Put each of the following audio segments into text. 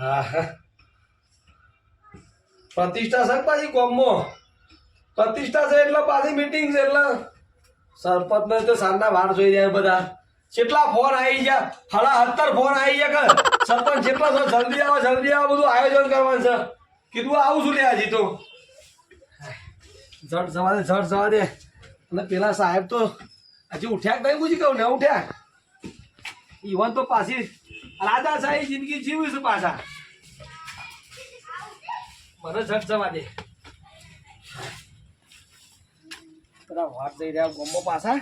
હા. પ્રતિષ્ઠા છે પાછી ગોમમાં પ્રતિષ્ઠા છે એટલે પાછી મીટિંગ છે એટલે સરપંચ તો સાંજના વાર જોઈ રહ્યા બધા. કેટલા ફોન આવી ગયા? હાડા હત્તર ફોન આવી ગયા કે? સરપંચ જેટલા જલ્દી આવો જલ્દી આવો, બધું આયોજન કરવાનું છે. કીધું આવું છું લે હજી તો. જટ જવા દે જટ જવા દે. અને પેલા સાહેબ તો હજી ઉઠ્યા કઈ પૂછી કહું, ને ઉઠ્યા? ઈવન તો પાછી રાજા સાહેબ જિંદગી જીવીશું પાછા. મને જટ જવા દે. બધા વાત જઈ રહ્યા ગોમ્બો પાછા.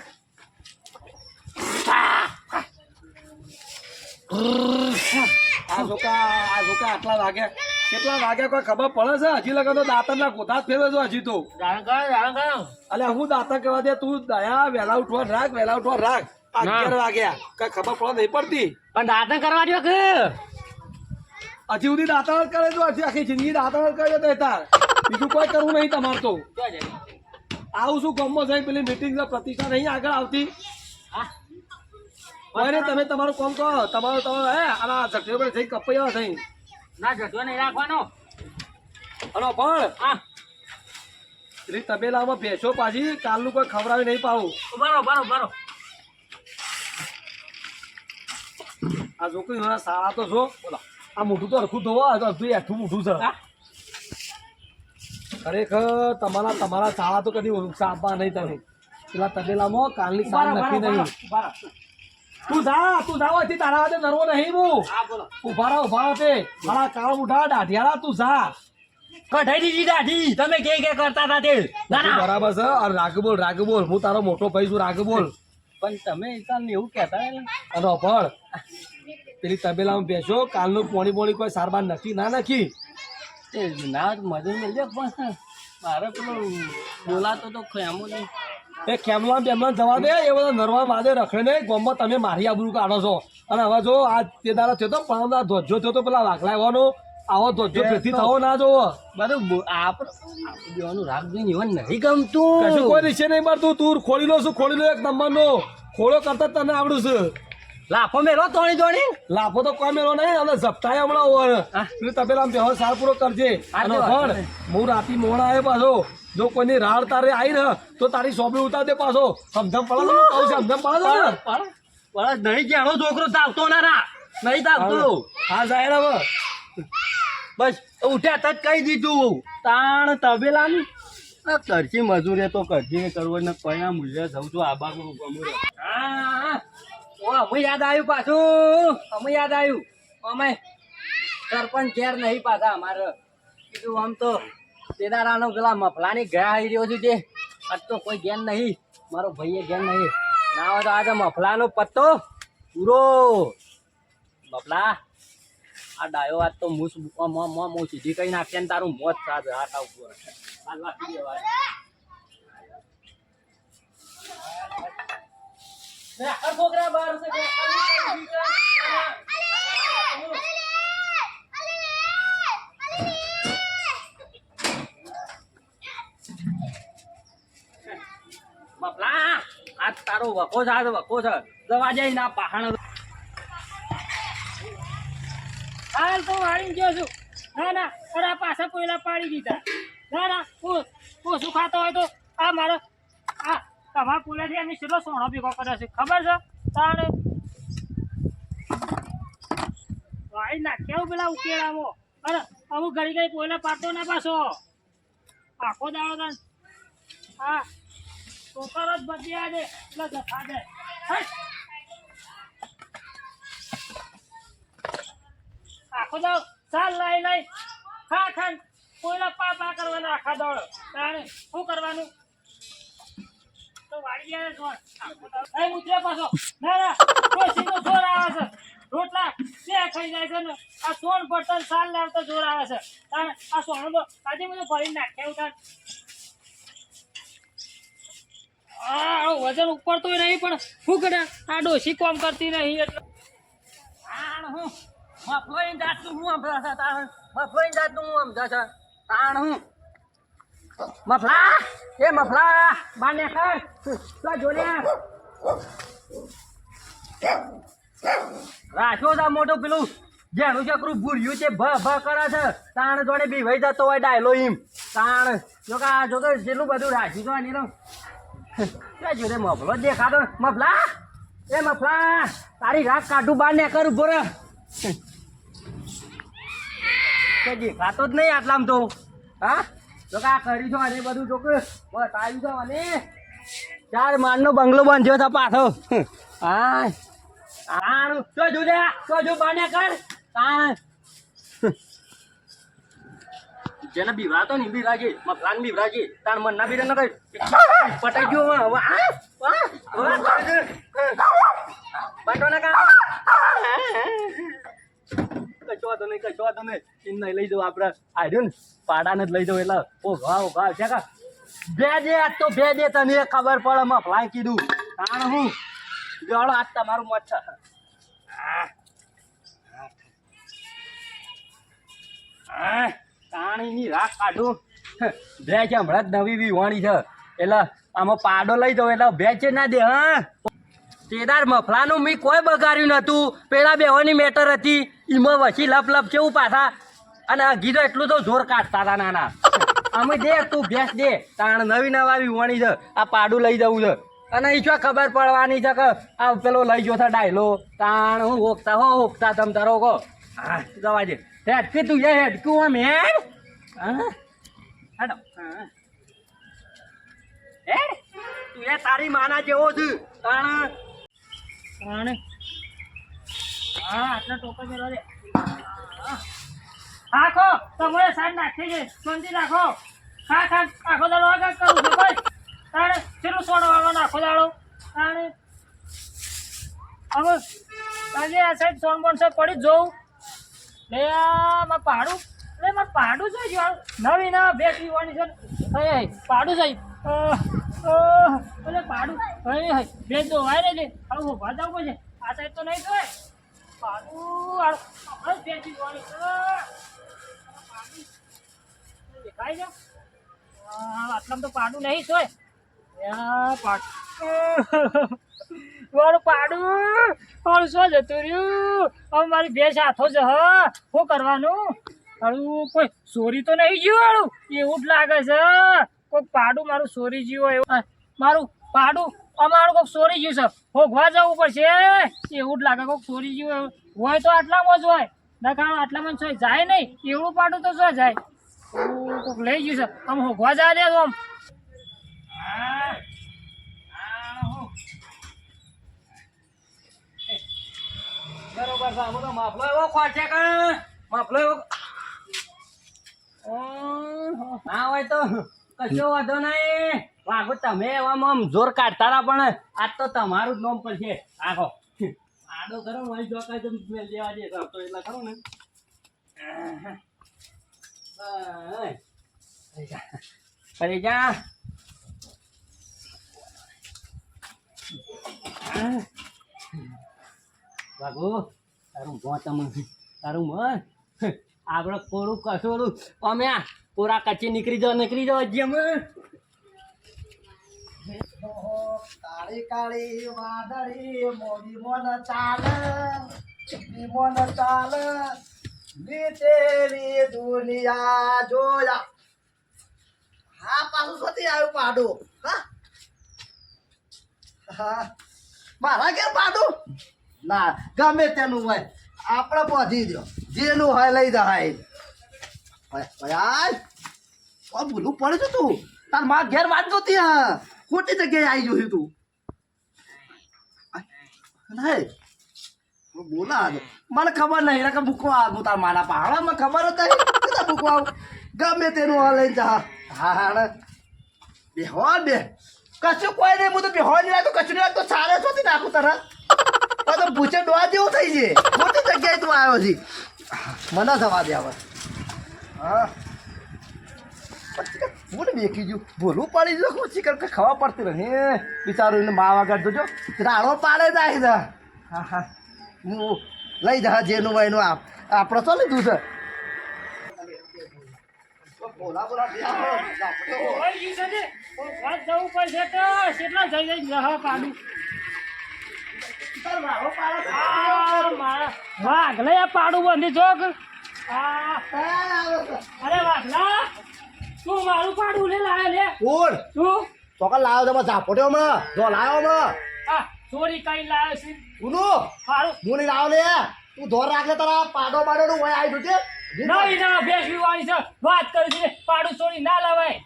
આ જોકા આ જોકા આટલા વાગ્યા કેટલા વાગ્યા કોઈ ખબર પડે છે? હજી લગન તો દાંતરના ગોથા જ ફેરવે છે હજી તો. અલ્યા હું દાંતર કહેવા દે? તું દયા વહેલા ઉઠવા રાખ વહેલા ઉઠવા રાખ. ના. અગિયાર વાગ્યા. કઈ ખબર પડે નહીં પડતી. પણ દાંતણ કરવા દો કે. હજી સુધી દાંતર કરે તો હજી આખી જિંદગી દાંતર જ કરે તો તાર. બીજું કોઈ કરવું નહીં તમારે તો. આવું શું ગમો છે પેલી મીટિંગ પ્રતિષ્ઠા નહીં આગળ આવતી? નહીં તમે તમારું કોમ કહો તમારું તમારું હે આના ઝટકે પર જઈ કપાઈ આવે થઈ ના જતો નહીં રાખવાનો. હલો પણ હા. પેલી તબેલામાં ભેંસો પાછી કાલનું કોઈ ખવડાવી નહીં પાવું. બરો બરો ઉભારો આ છોકરી મારા સારા તો છો આ મોઢું તો અરખું ધોવા આ તો અડધું એઠું મોઢું છે. ખરેખર તમારા તમારા શાળા તો કદી સાપા નહીં તમે. પેલા તબેલામાં કાલની સાર નથી નક્કી નહીં. તું જા તું જા હોયથી તારા હાથે નરવો નહીં હું. ઊભા રહો ઊભા રહો તે. મારા કાળ ઉઠા દાઢિયાળા તું જા. કઢાઈ દીધી દાઢી. તમે કે કે કરતા હતા તે? તું બરાબર છે. અને રાગ બોલ રાગ બોલ. હું તારો મોટો ભાઈ છું રાગ બોલ. પણ તમે એવું કહેતા અને અભળ પેલી તબેલામાં બેસો કાલનું પોણી પોણી કોઈ સારવાર નથી ના નથી તે ના મજૂર મળજો પણ મારે પેલું બોલાતો તો ખેમો નહીં. એ ખેમલા બેમલા જવા દે એ બધા નરવા વાદે રખડે ને ગોમમાં તમે મારી આબરૂ કાઢો છો. અને હવે જો આ તે દાડા થયો તો પણ આ ધોજો થયો તો પેલા વાઘલા આવવાનો. આવો ધોજો ફેરથી થવો ના જોવો. બધું આપણે રાગ જોઈને એવું નહીં ગમતું. કશું કોઈ નિશ્ચય નહીં મળતું. તું ખોલી લો છું ખોલી લો એક નંબરનો. ખોળો કરતા તને આવડું છે. લાફો મેલો તોણી તોણી લાફો તો કોઈ મેળો નહીં અને ઝપટાય હમણાં ઓવર હા. પેલી તબેલા બેહો સાર પૂરો કરજે. અને પણ હું. રાતી મોડા આવ્યો પાછો. જો કોઈની રાડ તારે આવી ને તો તારી સોંપડી ઉતાર દે પાછો. સમજમ પડે તો કહું છું સમજમ પડે? પણ નહીં ક્યાંનો છોકરો તાવતો ના રા. નહીં તાવતો હા જાય હવે. બસ ઉઠ્યા તજ કહી દીધું. તાણ તબેલાની? આ કરશી મજૂરી તો કરશી કરવો ને કયા મૂલ્ય જઉં છું. આબા કરું હા. ઓ અમે યાદ આવ્યું પાછું? અમે યાદ આવ્યું? અમે સરપંચ ઘેર નહીં પાછા અમારે. કીધું આમ તો તેદારાનો પેલા મફલાની ગયા આવી રહ્યો છું તે આજ તો કોઈ ઘેર નહીં. મારો ભાઈએ ઘેર નહીં. ના હોય તો આજે મફલાનો પત્તો પૂરો. મફલા, આ ડાયો આજ તો મૂસ મોં મો મોં સીધી કઈ નાખશે ને તારું મોત સાધ હાથ ઉપર છોકરા છે આ તારો વખો છે આ વખો છે દવા જઈ ના પહાણ હાલ તો વાળી ગયો છું ના ના અરે પાછા કોયલા પાડી દીધા ના ના ઓછું ખાતો હોય તો આ મારો તમારા પુલાથી એમની કેટલો સોનો ભેગો કર્યો છે? ખબર છે? તારે વાળી નાખ્યા પેલા ઉકેલામાં અરે અમુક ઘડી ઘડી કોયલા પાડતો ના પાછો. આખો દાડો તાન. હા. છોકરો જ બધી આજે એટલે જથા દે. આખો દાડો ચાલ લઈ લઈ. ખા ખા. કોઈના પા પા કરવાના આખા દોડ. તાણે શું કરવાનું? રોટલા બે ખાઈ જાય છે ને? આ સોન બટન સાલ લાવતો જોર આવે છે. આ સોન આજે મને ભરી નાખ્યા ઉતાર આ વજન ઉપર તો નહીં, પણ શું કરે આ ડોસી કોમ કરતી નહીં, એટલે તાણ હું. મફલોઈ જાતનું હું સમજા છે તાણ. મફલોઈ જાતનું હું સમજા છે તાણ હું. મફલા, એ મફલા, બાને કર લા જોલ્યા રાખ્યો તા મોટું પેલું? જેનું ચકરું ભૂર્યું છે, ભ ભ કરે છે. તાણ જોડે બી વહી જતો હોય ડાયલો એમ. તાણ. જો કે જેટલું બધું રાખ્યું તો આની જોડે મફલો દેખાતો. મફલા, એ મફલા, તારી રાખ કાઢું બાર ને કર ઊભો દેખાતો જ નહીં આટલામાં તો. હા? જો કે આ કરી છો અને બધું જો કે બસ અને ચાર માળનો બંગલો બાંધ્યો તો પાછો. હા. આનું તો જો દે તો જો કર. તાણ જેને બીવરાતો ને બીવરાજી મફલાન બીવરાજી તાણ મન ના વાંધો નહીં કશો વાંધો નહીં એમ નહીં લઈ જાઉં આપણે આવ્યું ને પાડાને જ લઈ જાઉં એટલે. ઓ ભાવ ભાવ છે કા? બે દે આજ તો બે દે તને ખબર પડે મફલાય કીધું. તાણ હું? જોડો આજ તમારું મચ્છર તાણીની રાખ કાઢું. બે છે હમણાં જ નવી વિવાણી છે. એટલે આમાં પાડો લઈ જાઉં એટલે બે છે ના દે, હા. તેદાર મફલાનું મી કોઈ બગાડ્યું નતું પેલા બેવાની મેટર હતી. ઈમાં વસી લપ લપ કેવું પાછા અને ગીધો એટલું તો જોર કાઢતા હતા નાના. અમે દે, તું ભેંસ દે. તાણ નવી નવા વણી છે. આ પાડું લઈ જવું છે. અને એ શું ખબર પડવાની છે કે આ પેલો લઈ ગયો છે ડાયલો. તાણ, હું ઓકતા હો ઓકતા તમ તારો કહો હા, જવા દે. હેડકી તું, એ હેડકું આમ હેડ હા? હેડો. હેડ. તું એ તારી માના જેવો છું તાણ. તાણ. હા, આટલા ટોકા મેળવા દે. આખો તમે સાઈડ નાખી છે. શાંતિ રાખો ખા ખા આખો દાડો આગળ કરું છું, ભાઈ. તાણે ચેલું સોડો વાળો આખો દાડો? આ સાઈડ સોન બોન સાઈડ પડી જોઉં. લે, આ પાડું. લે, માર પાડું છે જ્યાં. નવી, નવા ભેટ પીવાની છે. હે પાડું છે એટલે પાડું. હે હે ભેટ દો વાય રે હવે ઊભા જાવ આ સાઈડ તો નહીં જોય દેખાય છે આટલામાં તો પાડું નહીં સોય મારું પાડું મારું શું જતું રહ્યું હવે મારી ભેંસ હાથો છે હ કરવાનું હારું કોઈ ચોરી તો નહીં ગયું હારું એવું જ લાગે છે કોઈ પાડું મારું ચોરી ગયું એવું. મારું પાડું અમારું કોઈક ચોરી ગયું છે. ભોગવા જવું પડશે. એવું જ લાગે કોઈક ચોરી ગયું હોય. તો આટલામાં જ હોય. નખાણ આટલામાં જ હોય જાય નહીં. એવું પાડું તો શું જાય કોક લઈ ગયું છે. આમ હોગવા જા દે આમ. બરોબર છે. આમાં તો માફલો એવો ખોટે કે માફલો એવો. ના હોય તો કશો વાંધો નહીં. વાગો તમે એવામાં આમ જોર કાઢતા હતા પણ આજ તો તમારું જ નોમ પડશે આખો. આડો કરો, વળી જો કાંઈ તમે સ્મેલ લેવા દે, તો એટલે કરો ને. ફરી જા. વાગો તારું તમે તારું મન આપણે કોરું કસોરું, અમે આ કોરા કચ્ચી નીકળી જાઓ નીકળી જાઓ જેમ મારા ઘેર પાડું ના, ગમે તેનું હોય. આપણે પહોંચી દો જેનું હોય લઈ જાય ઓ ભૂલું પડે છે તું? તાર મારા ઘેર વાત નહોતી હા. ખોટી જગ્યાએ આવી જોયું તું નહીં બોલા. મને ખબર નહીં કે મૂકવા આવું તાર મારા પહાડા મને ખબર જ નહીં આવું? ગમે તેનું હા લઈને જા. હા હા બે. હો કશું કોઈ નહીં, હું તો બે નહીં લાગતો કશું સારે શોધી નાખું તારા આ તો જેવું થઈ છે. ખોટી જગ્યાએ તું આવ્યો છે. મને થવા દે હવે. હા. હું દેખી ગયું ભૂલું પડી ગયું. હું ચિકન કે ખવા પડતી રહે બિચારું એને મા વગર જોજો રાડો પાડે જાય દા હા હા. હું લઈ જા જેનું હોય એનું આપ. આપણે તો લીધું છે? પાડું. બંધી ચોક અરે વાઘલા તું મારું પાડું લે લાવે લે. કોણ તું ચોકન લાવ્યો તમે ઝાપોટ્યો હમણાં. જો લાવ્યો હમણાં. આ ચોરી કઈ લાવે છે. ઉનું મારું હું નહીં લાવ્યો લે. તું ધોર રાખ લે તારા પાડો પાડો નું વય આવી છે નહીં ના બેસવી વાળી છે. વાત કરી છે પાડું ચોરી ના લાવાય.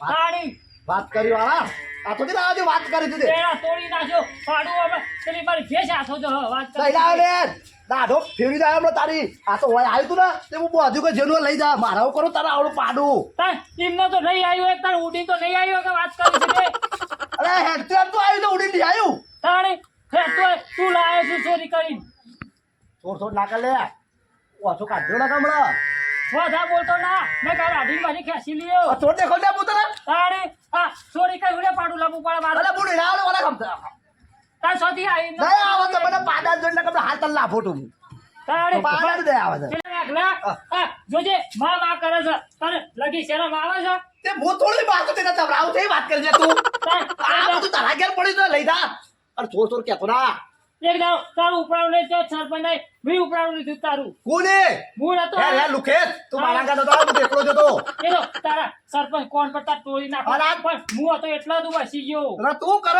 પાણી વાત કરી વાળા? આ તો કેટલા આજે વાત કરી. પેલા તોડી નાખ્યો. પાડું હવે. પેલી મારી ભેસ હાથો જો વાત લઈ લાવ કરી. લે. દાઢો ફેરી જાય હમણાં તારી. આ તો હોય આવ્યું તું ને? તે હું બધું કે જેનું લઈ જા. મારા કરું તારા આવડું પાડું. ટીમનો તો નહીં આવ્યો એક તારે ઉડી તો નહીં આવ્યો કે વાત કરી અરે હેડ તો આવ્યું તો ઉડી નહીં આવ્યું તાણી હે તો તું લાયો છું ચોરી કરી થોડ થોડ નાકા લે. ઓછો કાઢ્યો ના કમળા વાધા બોલતો ના. મેં કાલ આઢી મારી ખેંચી લીયો. થોડ દેખો લે પુતરા તાણી આ ચોરી કઈ ઉડે પાડું લાવવું પાડવા મારે. અરે બુડી ના વાળા ગમતા તાર સોથી આવી દયા આવે તો મને પાડા જોઈને કમળા હાલ તલ લાફો તું પાડા જ આવે છે. પેલા જોજે માં માં કરે છે. તને લગી શરમ આવે છે? તે હું થોડી વાત તેના ચબરાવ થઈ વાત કરી તું. આ બધું તારા ઘેર પડી તો લઈ જા. અરે ચોર ચોર કેતો ના. તારું ઉપરાણું લઈ તો સરપંચ નહીં. મેં ઉપરાણું લીધું તારું. કોને? હું નતો હે હે લુખેસ તું મારા તું એ તારા સરપંચ કોણ પર તાર તોડી નાખો. પણ હું હતો એટલો જ બસી ગયો. તું કર.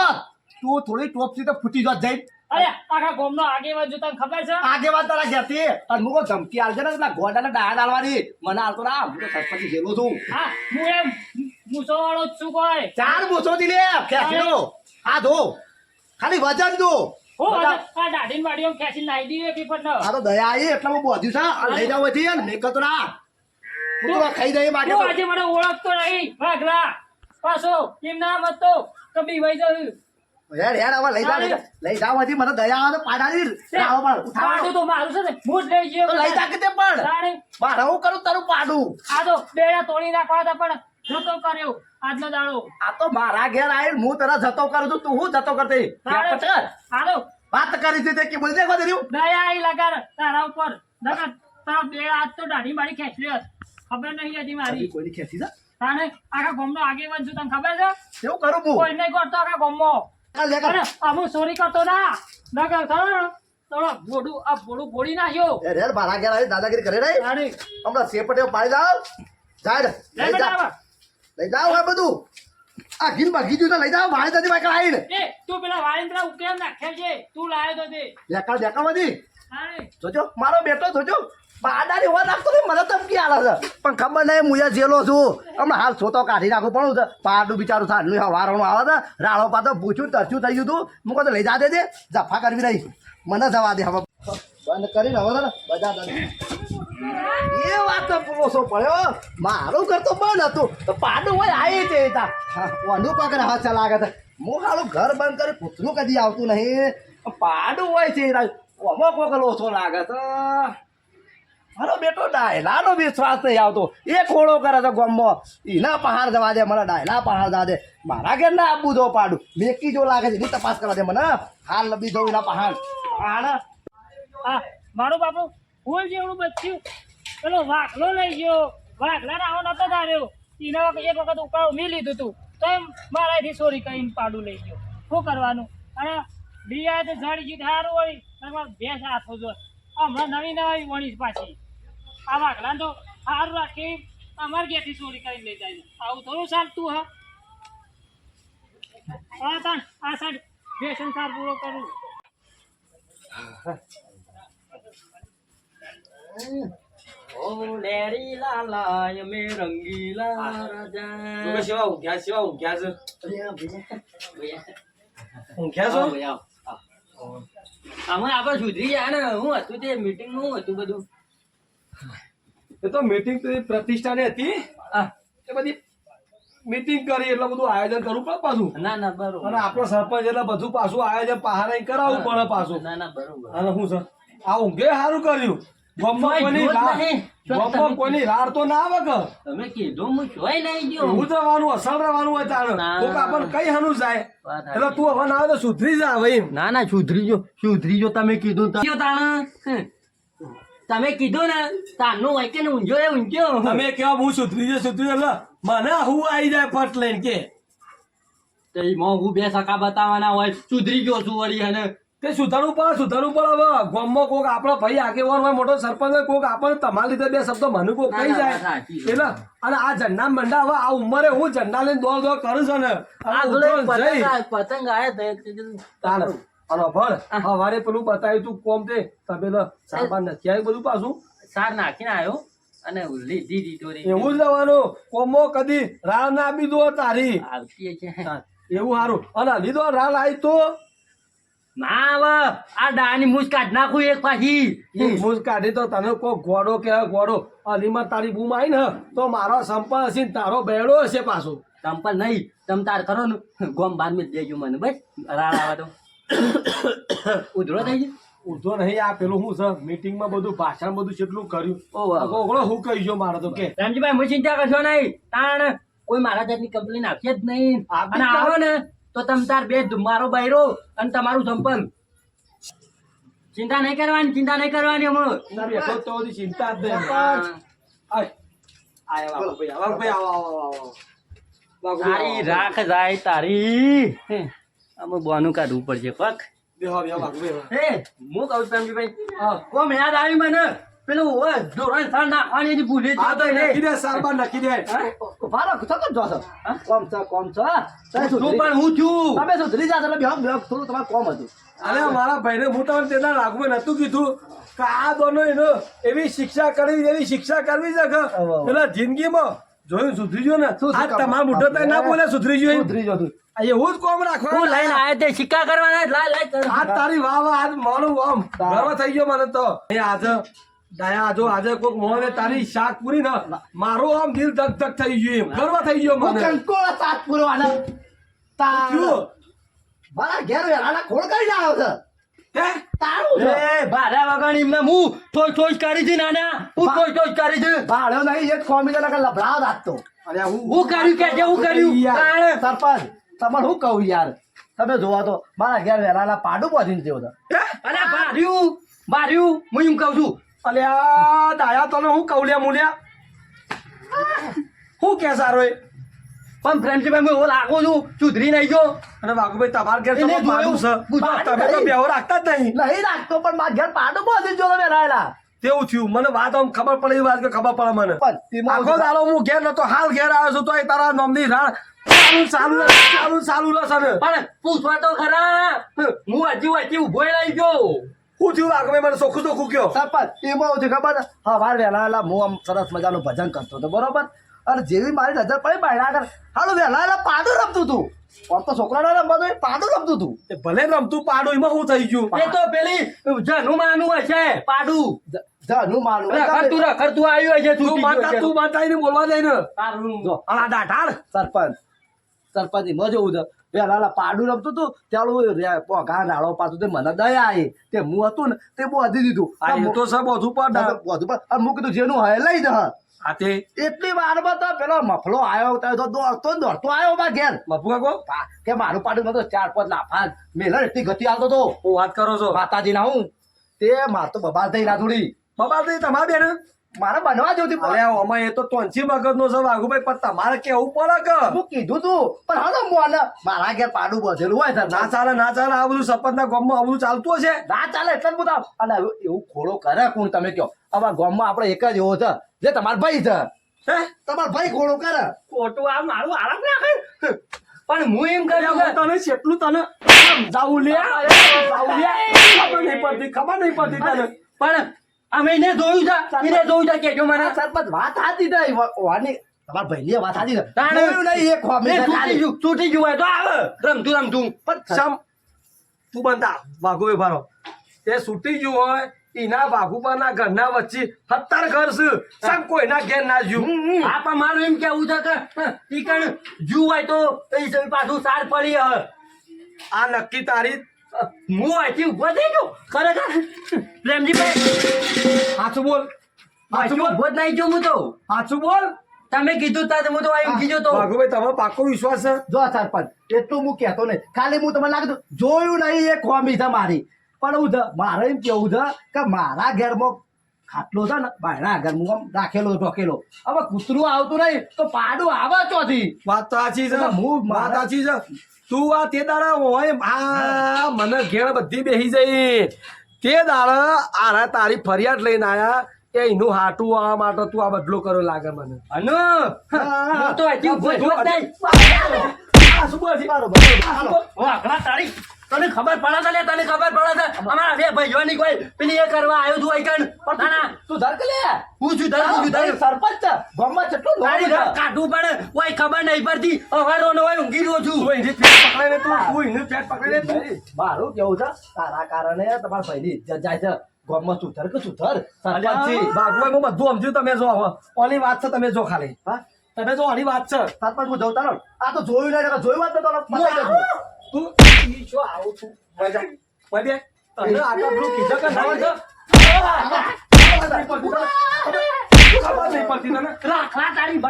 તું થોડી ટોપથી તો ફૂટી જોત જઈ. અરે આખા ગામનો આગેવાન જો તને ખબર છે? આગેવાન તારા ઘેરથી. અને મુકો ધમકી આલજે ને પેલા ગોડાને ડાયા ડાલવાની મને હાલતો ના હું તો સરપંચ જેલો છું. હા હું એમ મૂછો વાળો છું કોઈ. ચાર બોછોથી લે ખેંચી દો આ ધો ખાલી વજન દો હું આ આ દાઢી વાડીઓ ખેંચી નાઈ દીધો કે પણ આ તો દયા આવી એટલે હું બોધ્યું છે. લઈ જાવ હતી ને મેં કતો ના. તું ખાઈ આજે મને ઓળખતો નહીં. વાઘલા પાછો એમ નામ હતો કબી વઈ જયું હેડ હેડ હવે લઈ જા લઈ જાવ હજી મને દયા આવે તો પાડાની પણ પાડું તો મારું છે ને હું જ લઈ ગયો લઈ જા કે તે પણ. મારે હું કરું તારું પાડું. આ તો બેડા તોડી નાખવા હતા પણ જતો કર્યો આજનો દાડો. આ તો મારા ઘેર હું તને જતો કરું છું તું હું જતો કરતી? હાલો વાત કરી હતી કે બોલ દે રહ્યું દયા આઈ લગાર તારા ઉપર. નકર તારા બે હાથ તો દાઢી મારી ખેંચલી. ખબર નહીં હતી મારી. કોઈની ખેંચી જા તાણે આખા ગામનો આગેવાન છું તને ખબર છે? એવું કરું હું. કોઈ નહીં કરતો આખા ગામમાં. અરે અમુક ચોરી કરતો ના. તારે તારો બોડું આ બોડું ફોડી નાખ્યો. હેડ મારા ઘેર આવી દાદાગીરી કરે રહી તાણે હમણાં સેપટે પાડી દાવ જાય લઈ જાવ હવે. બધું. આ ઘીન ભાગી તો લઈ જાવ વાળી દાદી આવીને એ તું પેલા વાળીંદ્રા ઉકેલ નાખે છે. તું લાયો તો તે. દેખાડ દેખાડવાથી તાણે જોજો મારો બેટો જોજો. બાદાની હોવા નાખતો ને મને ધમકી આલે છે? પણ ખબર નહીં, હું જેલો છું. હમણાં હાલ સોતો કાઢી નાખું પણ પાડું બિચારું થાનું વારણું આવે છે. રાળો પાતો પૂછ્યું તરચ્યું થઈ ગયું તું. મૂકો તો લઈ જા દેજે જફા કરવી નહીં. મને જવા દે હવે. બંધ કરીને હવે ને, બધા બંધ. એ વાત પૂરો પડ્યો. મારું ઘર તો બંધ હતું. તો પાડું હોય આવી છે તા. ઓનું પકડ લાગે છે. હું ઘર બંધ કરી કૂતરું કદી આવતું નહીં. પાડું હોય છે ઓમો કોક લોસો લાગે છે. મારો બેટો ડાયલાનો વિશ્વાસ નહીં આવતો. એ ખોળો કરે છે ગોમો એના પહાડ જવા દે, મને ડાયલા પહાડ જવા દે. મારા ઘેર ના આપવું જો પાડું. મેકી જો લાગે છે, એની તપાસ કરવા દે મને. હાલ લબી જવું એના પહાડ. પહાડ. હા, મારું બાપુ ફૂલ જેવડું બચ્યું પેલો વાઘલો લઈ ગયો. વાઘલા આવો નતો ધાર્યો. એના વખત એક વખત ઉપાડું, મેં લીધું તું. તો એમ મારાથી સોરી કહીને પાડું લઈ ગયો. શું કરવાનું? અને બિયા તો જડી ગયું સારું વળી ભેંસ હાથો જો. હમણાં નવી નવી વણી પાછી. આ વાઘલા તો સારું રાખી અમારે ઘેરથી ચોરી કરીને લઈ જાય આવું થોડું ચાલતું હા. હા તાણ આ સાઈડ વ્યસન સાર પૂરો કરું. ઓ લેરી લાલા યમે રંગીલા રાજા તું સેવા ઊંઘ્યા સેવા ઊંઘ્યા છે? ઊંઘ્યા છો અમે આપણે સુધરી ગયા ને હું હતું તે મીટિંગનું હતું બધું. એ તો મીટિંગ તો પ્રતિષ્ઠાની હતી. એ બધી મીટિંગ કરી એટલે બધું આયોજન કરવું પડે પાછું. ના ના બરોબર. અને આપણો સરપંચ એટલે બધું પાછું આયોજન પહાડ કરાવવું પડે પાછું. ના ના બરોબર. અને શું સર? આ ઊંઘે સારું કર્યું. ગામમાં કોઈની રાડ કોઈની રાડ તો ના આવે કે તમે કીધું હું જોઈ નહીં ગયો. એવું જવાનું અસલ રહેવાનું હોય તારે. ના. આપણને કઈ હનું જાય. એટલે તું હવે ના આવે તો સુધરી જા એમ. ના ના સુધરી જો સુધરી જો તમે કીધું તો. તાણ. તમે કીધું ને તારનું હોય કે ઊંઝો એ ઊંઝો તમે કેવા હું સુધરી જાય સુધરી એટલે મને હું આવી જાય પટ લઈને કે. તો એમાં હું બે સકા બતાવવાના હોય સુધરી ગયો છું વળી અને તે સુધારવું પડે સુધારવું પડે હવે. ગામમાં કોક આપણો ભાઈ આગેવાન હોય મોટો સરપંચ હોય કોક આપણને તમારા લીધે બે શબ્દ મને કોક કહી જાય. એટલે અને આ ઝંડા મંડા હવે આ ઉંમરે હું ઝંડા લઈને દોડ દોડ કરું છું ને. પતંગ આવે પતંગ આયા તો તે કીધું, તાણ. અને ભણ સવારે પેલું બતાવ્યું તું કોમ તે તમે સામાન નથી આવ્યું બધું પાછું? સાર નાખીને આવ્યો અને લીધી દીધો એવું જ લેવાનું. કોમો કદી રાહ ના આપી દો તારી. આવતી છે એવું સારું. અને લીધો રાહ લાવી તો. ના આ ડાની મૂછ કાઢ નાખું એક પાછી. મૂછ કાઢી તો તને કોઈ ઘોડો કે ઘોડો અલીમાં તારી બૂમ આવી ને તો મારો સંપલ હશે તારો બેડો હશે પાછો. સંપલ નહીં. તમ તાર કરો ને ગોમ બાદમાં દેજો મને બસ. રાડ આવે તો ઉધરો થઈ ગયો? ઉધો નહીં આ પેલું હું છે? મીટિંગમાં બધું ભાષણ બધું કેટલું કર્યું. ઓગળો હું કહી ગયો મારો તો? કે રામજીભાઈ હું ચિંતા કરશો નહીં. તાણ કોઈ મારા જાતની કમ્પ્લેન આપશે જ નહીં. અને આવો ને તો તમ તાર બે મારો બૈરો અને તમારું સંપન્ન ચિંતા નહીં કરવાની ચિંતા નહીં કરવાની અમે. તો ચિંતા જ નહીં. તારી રાખ જાય તારી. અમે બોનું કાઢવું પડશે પક. હે કહું હા. કોમ યાદ આવી મને પેલું ધોરણ સાર નાખવાની ભૂલી જ નક્કી દે સારવાર નક્કી દે ઊભા રહો, છો કેમ જો કોમ છે, કોમ છે. તું પણ હું છું તમે સુધરી જાશો એટલે થોડું તમારે કોમ હતું. અરે મારા ભાઈને હું તમને તેના રાઘુભાઈ નતું કીધું કે આ દોનો એનો એવી શિક્ષા કરવી એવી શિક્ષા કરવી છે કે પેલા જિંદગીમાં જોયું સુધરી જો ને આ? તમારા મોટો ના બોલે સુધરી જોયું એમ. સુધરી તું. એવું જ કોમ હું રાખવાનું લઈને આવ્યો તે સિક્કા કરવાના લાય લાય કર આ તારી વાહ વાહ આજ મોનું આમ. ગર્વ થઈ ગયો મને તો એ આજે દયા આજો આજે કોક મોને તારી શાક પૂરી ને મારું આમ દિલ ધક ધક થઈ ગયું એમ ગર્વ થઈ ગયો હું મને કંકોળો સાત પૂરવાના. તા શું? મારા ઘેર વેલાના ખોળ કરી આવ્યો છે. હે? તારું છે. એ ભાડા વગર એમને હું થોઈ થોઈ કરી હતી નાના હું થોઈ થોઈ કરી હતી ભાડો નહીં, એક રાખતો. અરે હું હું કર્યું કે હું કર્યું. તાણે. સરપંચ, તમારે શું કહું યાર? તમે જોવા તો મારા ઘેર વેલાના પાડું પહોંચીને જેવો તો. અને ભાર્યું ભાર્યું હું એમ કહું છું. અલ્યા દાયા તને હું લ્યા મૂલ્યા? હું કે સારો એ? પણ ફ્રેન્ડશીપ હું એવો લાગુ છું સુધરી નહીં ગયો. અને બાકુભાઈ તમારા ઘેર તમે પાડું છે. તમે તો બેહો રાખતા જ નહીં. નહીં રાખતો પણ મારા ઘેર પાડું પહોંચી જો તમે રહેલા. તેવું થયું. મને વાત આમ ખબર પડે એ વાત કે ખબર પડે મને. આખો દાડો હું ઘેર નતો હાલ ઘેર આવ્યો છું તો એ તારા નોમની રાણ ચાલુ ચાલુ ચાલુ ચાલુ રહેશે ને. પણ પૂછવા તો ખરા. હું. હજી હજી ઊભો રહી ગયો. હું થયું વાઘુભાઈ મને ચોખ્ખું ચોખ્ખું કયો? સરપંચ એમાં થયું ખબર? સવાર વહેલા હું આમ સરસ મજાનું ભજન કરતો હતો બરોબર? અને જેવી મારી નજર પડી બાયણા આગળ હાલો વહેલા પાડું રમતું હતું આમ તો છોકરાનો હોય, પાડું રમતું તે. ભલે રમતું પાડું એમાં શું થઈ ગયું? એ તો પેલી જનું માનું હશે પાડું. જનું માનું રખડતું આવ્યું હશે તું માતા તું. માતા બોલવા ને. આ સરપંચ સરપંચ એમાં જેવું છે. વહેલા પાડું રમતું હતું ત્યાં પોઘા નાળો પાછું તે મને દયા આવી તે હું હતું ને તે બોધી દીધું. આ હું તો સબ બધું પર બધું પર હું કીધું જેનું હે લઈ જ આ તે એટલી વારમાં તો પેલો મફલો આવ્યો તો દોડતો દોડતો આવ્યો બા ઘેર. બાપુ કાકો? કે મારું પાડું તો ચાર પાંચ લાફા મેલર એટલી ગતિ આવતો તો. હું વાત કરો છો? માતાજી ના હું. તે માર તો બબાલ થઈ રાધુડી. થોડી થઈ તમારા બેન? મારે બનવા જોતી અરે અમે એ તો તોંચી મગજ નો છે વાઘુભાઈ પણ તમારે કેવું પડે કે? હું કીધું તું પણ હવે મોને મારા ઘેર પાડું બધેલું હોય ના ચાલે ના ચાલે આ બધું સપનના ગામમાં આ બધું ચાલતું હશે? ના ચાલે એટલે જ બધા અને એવું ખોડો કરે કોણ તમે કયો અમારા ગામમાં આપણે એક જ એવો છે જે તમારા ભાઈ છે. હે? તમારા ભાઈ ખોડો કરે. ખોટું આ મારું આરામ રાખે પણ હું એમ કહ્યું કે તને કેટલું તને જાવું લે જાવું લે ખબર નહીં પડતી ખબર નહીં પડતી તને. પણ અમે એને જોયું છે. એને જોયું છે કેજો મને આ સરપંચ વાત હતી છે. વાની તમારા ભાઈની વાત હતી જોયું નહીં એક હોમી છૂટી ગયું છૂટી ગયું હોય તો આવે. રમતું રમતું. પણ સમ તું બનતા વાઘુભાઈ ભારો. એ છૂટી ગયું હોય એના વાઘુબાના ઘરના વચ્ચે હત્તર ઘર છે. સમ કોઈના ઘેર ના જ્યું? આ પણ મારું એમ કેવું છે કે ટીકણ જુ હોય તો પાછું સાર પડી હ. આ નક્કી તારી હું અહીંથી ઊભો થઈ ગયો? ખરેખર? પ્રેમજીભાઈ સાચું બોલ. સાચું બોલ. ઊભો જ નહીં જો હું તો. સાચું બોલ. તમે કીધું તા હું તો આ કીધો તો. વાઘુભાઈ તમારો પાકો વિશ્વાસ છે? જો સરપંચ એટલું હું કહેતો નહીં. ખાલી હું તમને લાગતું જોયું નહીં એ ખોમી છે મારી. પણ હું છે મારે એમ કેવું છે કે મારા ઘેરમાં ખાટલો છે ને બાયણા આગળ હું આમ રાખેલો ઢોકેલો. હવે કૂતરું આવતું નહીં તો પાડું આવે ચોથી. વાત તો સાચી છે. હું વાત સાચી છે. તું આ તે દાડા હોય આ મને ઘેર બધી બેસી જઈ. તે દાડા આરા તારી ફરિયાદ લઈને આયા કે એનું હાટું આ માટે તું આ બદલો કર્યો લાગે મને. અનુ? તો હજી ઊભો જ હોત નહીં. આ શું બોલે મારો. વાઘલા તારી તને ખબર પડે છે તને ખબર પડે છે? અમારા બે ભાઈઓની કોઈ પેલી એ કરવા આવ્યો તું આઈકણ પણ ના તું ધરક કે લે. હું છું ધરક છું ધરક. સરપંચ છે. ગામમાં કેટલું લોહી ઘર છે. પણ કોઈ ખબર નહીં પડતી. અવારો નો હોય ઊંઘી રહ્યો છું. એની પેટ પકડાઈને તું તું એની પેટ પકડાઈને તું. મારું કેવું છે? તારા કારણે તમારા ભાઈની ઇજ્જત જાય છે. ગામમાં સુધર કે સુધર સરપંચી. ભાગવાય હું બધું સમજ્યું તમે જો હવે. ઓની વાત છે તમે જો ખાલી. હા? તમે જો આની વાત છે. સરપંચ હું જઉં તારો આ તો જોયું નહીં જોયું વાત ને. તો. તું ઈ જો આવું છું. મજા મજા તને આટલા પેલું કીધું કે ના છે ખબર નહીં પડતી તને. રાખલા તારી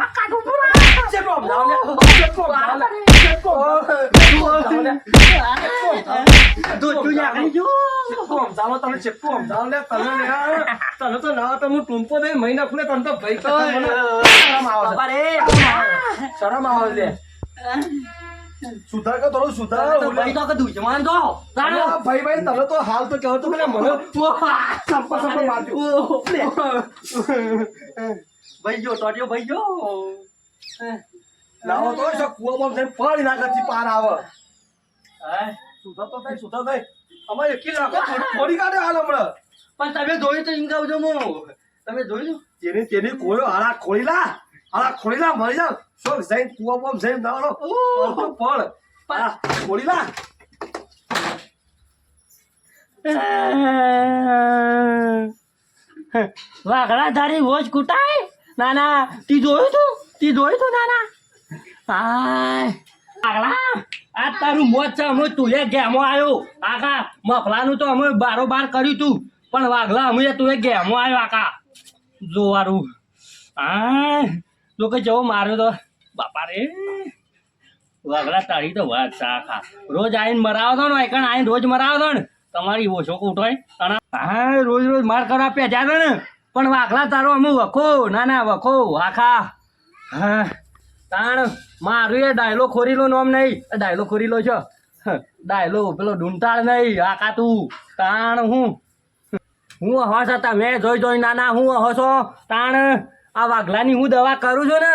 બા કાઢું ચેકો સમજાવ લે ચેકો સમજાવ લે ચેકો સમજાવ લે તું તું જાગી જો ચેકો સમજાવ તને ચેકો સમજાવ લે તને ને આ, તને તો ના તો હું ટૂંપો દઈ મહિના ખુલે તને તો ભાઈ કરતા મને શરમ આવે બાપા રે છે શરમ આવે છે સુધાર કે થોડું સુધાર ભાઈ તો કે દુશ્મન તો ભાઈ ભાઈ તને તો હાલ તો કહેતો તો કે મને સંપર સંપર મારજો ભાઈ જો ટોટિયો ભાઈ જો. લાવો તો શું કુવામાં જઈને પાણી નાખવાથી પાર આવે. સુધાર તો થાય સુધાર થાય. અમારે એકી રાખો થોડી કાઢે હાલ હમણાં. પણ તમે જોયું તો છું હું તમે જોયું તેની તેની કોયો હાલા ખોળીલા હાલા ખોળીલા મરી જાવ. શોખ જઈને કુવામાં જઈને દાવાનો પણ આ ખોળીલા. વાઘડા ધારી રોજ કુટાય? ના ના તી જોયું તું? તી જોયું તું ના ના હાય. વાઘડા આ તારું મોત છે, અમે તું એ ગેમો આવ્યો આકા મફલાનું તો અમે બારોબાર કર્યું તું. પણ વાઘલા, અમે એ ગેમો આવ્યો આકા જોવારું. હા લોકો જવો માર્યો તો. બાપા રે વાઘલા, તારી તો વાત છે, આખા. રોજ આવીને મરાવો તો ને એકણ આવીને રોજ મરાવો તો ને. તમારી ઓછો કૂટોય તને હા રોજ રોજ માર કરવા પેજા ને. પણ વાઘલા, તારો અમે વખો. ના ના, વખો. આખા. હા. તાણ, મારું એ ડાયલો ખોરીલો નામ નહીં. ડાયલો ખોરીલો છો. ડાયલો પેલો ડૂંટાળ નહીં આકા તું? તાણ હું? હું હો છો તમે, જોઈ જોઈ નાના હું હો છો? તાણ, આ વાઘલાની હું દવા કરું છું ને?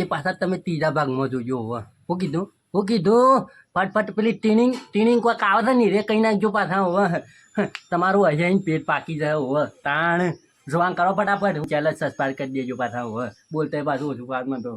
એ પાછા તમે ત્રીજા ભાગમાં જોજો હવે હું કીધું? હું કીધું? ફટફટ પેલી ટીનિંગ ટીનિંગ કોઈક આવે છે ને રે કહી નાખજો પાછા હવે તમારું અહીં પેટ પાકી જાય હવે તાણ, જોવાન કરો ફટાફટ. હું ચાલે સસ્પાર કરી દેજો પાછા હવે બોલતા પાછું ઓછું પાડમાં તો.